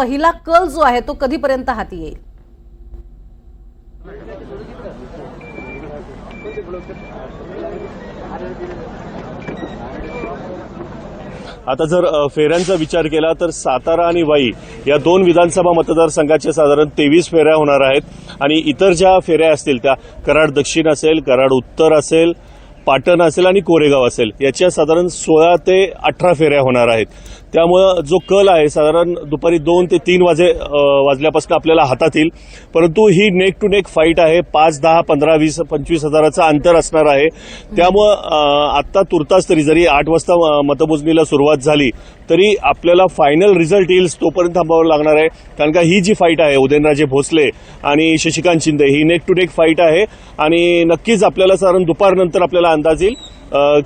पहिला कल जो आहे तो कधीपर्यंत हाती येईल? आता जर फेऱ्यांचा विचार केला तर सातारा आणि वाई या दोन विधानसभा मतदारसंघाच्या साधारण तेवीस फेऱ्या होणार आहेत आणि इतर ज्या फेऱ्या असतील त्या कराड दक्षिण असेल कराड उत्तर असेल पाटण असेल आणि कोरेगाव असेल याच्या साधारण सोळा ते अठरा फेऱ्या होणार आहेत. त्यामुळं जो कल आहे साधारण दुपारी दोन ते तीन वाजे वाजल्यापासून आपल्याला हातात येईल. परंतु ही नेक टू नेक फाईट आहे. पाच दहा पंधरा वीस पंचवीस हजाराचं अंतर असणार आहे. त्यामुळं आत्ता तुर्तास तरी जरी आठ वाजता मतमोजणीला सुरुवात झाली तरी आपल्याला फायनल रिझल्ट येईल तोपर्यंत थांबावं लागणार आहे. कारण का ही जी फाईट आहे उदयनराजे भोसले आणि शशिकांत शिंदे ही नेक टू नेक फाईट आहे. आणि नक्कीच आपल्याला साधारण दुपारनंतर आपल्याला अंदाज येईल.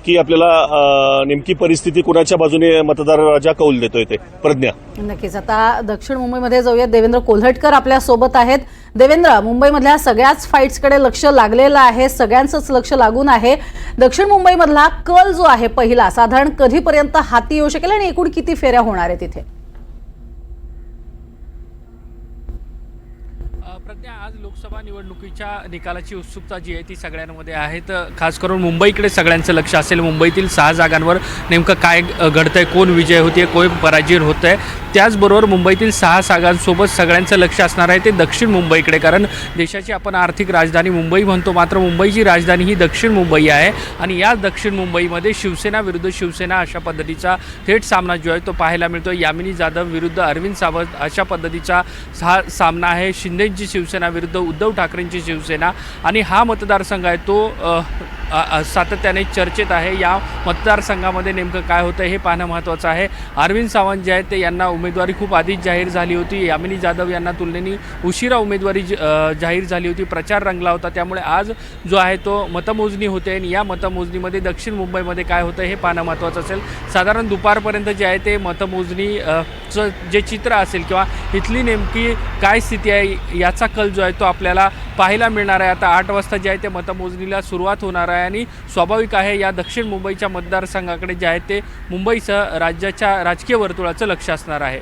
की आपल्याला नेमकी परिस्थिती कुणाच्या बाजूने मतदार राजा कौल देतोय ते? प्रज्ञा. नक्कीच. आता दक्षिण मुंबईमध्ये जाऊया देवेंद्र कोल्हटकर आपल्यासोबत आहेत. देवेंद्र मुंबईमधल्या सगळ्याच फाईट्सकडे लक्ष लागलेलं आहे. सगळ्यांचंच लक्ष लागून आहे. दक्षिण मुंबईमधला कल जो आहे पहिला साधारण कधीपर्यंत हाती येऊ शकेल आणि एकूण किती फेऱ्या होणार आहे तिथे प्रज्ञा आज लोकसभा निवडणुकीच्या निकालाची उत्सुकता जी आहे ती सगळ्यांमध्ये आहे. तर खास करून मुंबईकडे सगळ्यांचं लक्ष असेल मुंबईतील सहा जागांवर नेमकं काय घडतं घडतंय कोण विजय होते कोण पराजय होत आहे त्याचबरोबर मुंबईतील सहा जागांसोबत सगळ्यांचं लक्ष असणार आहे ते दक्षिण मुंबईकडे. कारण देशाची आपण आर्थिक राजधानी मुंबई म्हणतो मात्र मुंबईची राजधानी ही दक्षिण मुंबई आहे आणि या दक्षिण मुंबईमध्ये शिवसेना विरुद्ध शिवसेना अशा पद्धतीचा थेट सामना जो आहे तो पाहायला मिळतो यामिनी जाधव विरुद्ध अरविंद सावंत अशा पद्धतीचा हा सामना आहे. शिंदेची शिवसेना विरुद्ध उद्धव ठाकरेंची शिवसेना आणि हा मतदारसंघ आहे तो सातत्याने चर्चेत आहे. या मतदारसंघामध्ये नेमकं काय होतं हे पाहणं महत्त्वाचं आहे. अरविंद सावंत जे आहेत ते यांना उमेदवारी खूप आधीच जाहीर झाली होती. यामिनी जाधव यांना तुलनेने उशिरा उमेदवारी जाहीर झाली होती. प्रचार रंगला होता. त्यामुळे आज जो आहे तो मतमोजणी होते आणि या मतमोजणीमध्ये दक्षिण मुंबईमध्ये काय होतं हे पाहणं महत्त्वाचं असेल. साधारण दुपारपर्यंत जे आहे ते मतमोजणी चं जे चित्र असेल किंवा इथली नेमकी काय स्थिती आहे याचा कल जो आहे तो आपल्याला पाहायला मिळणार आहे. आता आठ वाजता जे आहे ते मतमोजणीला सुरुवात होणार आहे आणि स्वाभाविक आहे या दक्षिण मुंबईच्या मतदारसंघाकडे जे आहे ते मुंबईसह राज्याच्या राजकीय वर्तुळाचं लक्ष असणार आहे.